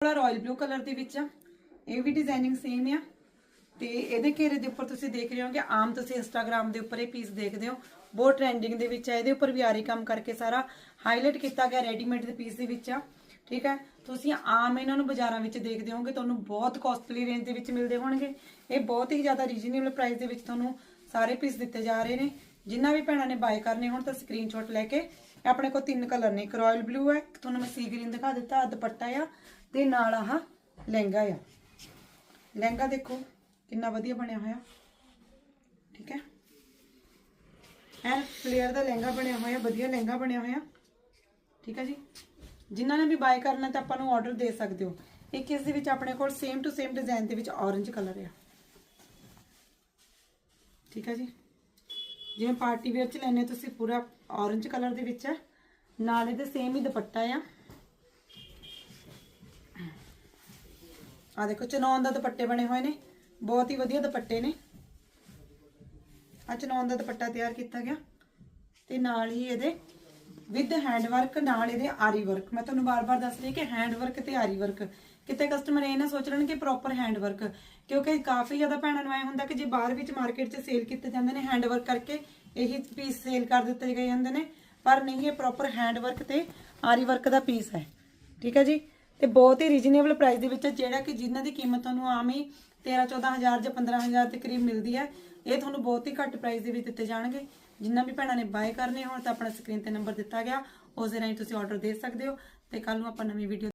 ਥੋੜਾ royal blue colour ਦੇ ਵਿੱਚ ਆ। ਇਹ ਵੀ ਡਿਜ਼ਾਈਨਿੰਗ ਸੇਮ ਆ। ਤੇ ਇਹਦੇ ਘੇਰੇ ਦੇ ਉੱਪਰ ਤੁਸੀਂ ਦੇਖ ਰਹੇ ਹੋ ਕਿ ਆਮ ਤੁਸੀਂ ਇੰਸਟਾਗ੍ਰam ਦੇ ਉੱਪਰ ਇਹ ਪੀਸ ਦੇਖਦੇ ਹੋ। ਬਹੁਤ ਟ੍ਰੈਂਡਿੰਗ ਦੇ ਵਿੱਚ ਆ। ਇਹਦੇ ਉੱਪਰ ਵੀ ਆਰੀ ਕੰਮ ਕਰਕੇ ਸਾਰਾ। ਹਾਈਲਾਈਟ ਕੀਤਾ ਗਿਆ ਰੈਡੀਮੇਡ ਦੇ ਪੀਸ ਦੇ ਵਿੱਚ ਆ। ਠੀਕ ਹੈ? ਤੁਸੀਂ ਆਮ ਇਹਨਾਂ ਨੂੰ ਬਾਜ਼ਾਰਾਂ ਵਿੱਚ ਦੇਖਦੇ ਹੋਗੇ ਤੁਹਾਨੂੰ ਬਹੁਤ ਕਾਸਟਲੀ ਰੇਂਜ ਦੇ ਵਿੱਚ ਮਿਲਦੇ ਹੋਣਗੇ। ਇਹ ਬਹੁਤ ਹੀ ਜ਼ਿਆਦਾ ਰੀਜ਼ਨੇਬਲ ਪ੍ਰਾਈਸ ਦੇ ਵਿੱਚ ਤੁਹਾਨੂੰ ਸਾਰੇ ਪੀਸ ਦਿੱਤੇ ਜਾ ਰਹੇ ਨੇ। ਜਿੰਨਾ ਵੀ ਭੈਣਾਂ ਨੇ ਬਾਏ ਕਰਨੇ ਹੋਣ ਤਾਂ ਸਕਰੀਨਸ਼ਾਟ ਲੈ ਕੇ ਆਪਣੇ ਕੋਲ ਤਿੰਨ ਕਲਰ ਨੇ, ਇੱਕ ਰਾਇਲ ਬਲੂ ਹੈ ਤੁਹਾਨੂੰ ਮੈਂ ਸੀ ਗ੍ਰੀਨ ਦਿਖਾ ਦਿੱਤਾ ਦੁਪੱਟਾ ਆ ਤੇ ਨਾਲ ਆਹ ਲਹਿੰਗਾ ਆ। ਲਹਿੰਗਾ ਦੇਖੋ ਕਿੰਨਾ ਵਧੀਆ ਬਣਿਆ ਹੋਇਆ। ਠੀਕ ਹੈ? ਐ ਫਲੇਅਰ ਦਾ ਲਹਿੰਗਾ ਬਣਿਆ ਹੋਇਆ, ਵਧੀਆ ਲਹਿੰਗਾ ਬਣਿਆ ਹੋਇਆ। ਠੀਕ ਹੈ ਜੀ? ਜਿਨ੍ਹਾਂ ਨੇ ਵੀ ਬਾਏ ਕਰਨਾ ਤਾਂ ਆਪਾਂ ਨੂੰ ਆਰਡਰ ਦੇ ਸਕਦੇ ਹੋ। ਇੱਕ ਇਸ ਦੇ ਵਿੱਚ ਆਪਣੇ ਕੋਲ ਸੇਮ ਟੂ ਸੇਮ ਡਿਜ਼ਾਈਨ ਦੇ ਵਿੱਚ orange ਕਲਰ ਆ। ਠੀਕ ਹੈ ਜੀ? ਜਿਵੇਂ ਪਾਰਟੀ ਵੇਅਰ ਚ ਲੈਣੇ ਤੁਸੀਂ ਪੂਰਾ orange ਕਲਰ ਦੇ ਵਿੱਚ। ਹੈ ਨਾਲ ਇਹਦੇ ਸੇਮ ਹੀ ਦੁਪੱਟਾ ਆ। ਆ ਦੇਖੋ ਚਨੌਨ ਦਾ ਦੁਪੱਟੇ ਬਣੇ ਹੋਏ ਨੇ। ਬਹੁਤ ਹੀ ਵਧੀਆ ਦੁਪੱਟੇ ਨੇ। ਆ ਚਨੌਨ ਦਾ ਦੁਪੱਟਾ ਤਿਆਰ ਕੀਤਾ ਗਿਆ। ਤੇ ਨਾਲ ਹੀ ਇਹਦੇ ਵਿਦ ਹੈਂਡ ਵਰਕ ਨਾਲ ਇਹਦੇ ਆਰੀ ਵਰਕ ਮੈਂ ਤੁਹਾਨੂੰ ਬਾਰ-ਬਾਰ ਦੱਸ ਰਹੀ ਕਿ ਹੈਂਡ ਵਰਕ ਤੇ ਆਰੀ ਵਰਕ ਕਿਤੇ ਕਸਟਮਰ ਇਹ ਨਾ ਸੋਚ ਲੈਣ ਕਿ ਪ੍ਰੋਪਰ ਹੈਂਡ ਵਰਕ ਕਿਉਂਕਿ ਕਾਫੀ ਜ਼ਿਆਦਾ ਭੈਣਾਂ ਨੂੰ ਐ ਹੁੰਦਾ ਕਿ ਜੇ ਬਾਹਰ ਵਿੱਚ ਮਾਰਕੀਟ 'ਚ ਸੇਲ ਕੀਤੇ ਜਾਂਦੇ ਨੇ ਹੈਂਡ ਵਰਕ ਕਰਕੇ, ਇਹੀ ਪੀਸ ਸੇਲ ਕਰ ਦਿੱਤੇ ਗਏ ਜਾਂਦੇ ਨੇ। ਪਰ ਨਹੀਂ, ਇਹ ਪ੍ਰੋਪਰ ਹੈਂਡ ਵਰਕ ਤੇ ਆਰੀ ਵਰਕ ਦਾ ਪੀਸ ਹੈ। ਠੀਕ ਹੈ ਜੀ? ਤੇ ਬਹੁਤ ਹੀ ਰੀਜ਼ਨੇਬਲ ਪ੍ਰਾਈਸ ਦੇ ਵਿੱਚ ਜਿਹੜਾ ਕਿ ਜਿਨ੍ਹਾਂ ਦੀ ਕੀਮਤ ਤੁਹਾਨੂੰ ਆਮ ਹੀ 13 14000 ਜਾਂ 15000 ਦੇ ਕਰੀਬ ਮਿਲਦੀ ਹੈ। ਇਹ ਤੁਹਾਨੂੰ ਬਹੁਤ ਹੀ ਘੱਟ ਪ੍ਰਾਈਸ ਦੇ ਵਿੱਚ ਦਿੱਤੇ ਜਾਣਗੇ। ਜਿੰਨਾ ਵੀ ਭੈਣਾਂ ਨੇ ਬਾਏ ਕਰਨੇ ਹੋਣ ਤਾਂ ਆਪਣਾ ਸਕਰੀਨ ਤੇ ਨੰਬਰ ਦਿੱਤਾ ਗਿਆ, ਉਸ ਦੇ ਰਾਹੀਂ ਤੁਸੀਂ ਆਰਡਰ ਦੇ ਸਕਦੇ ਹੋ ਤੇ ਕੱਲ ਨੂੰ ਆਪਾਂ ਨਵੀਂ ਵੀਡੀਓ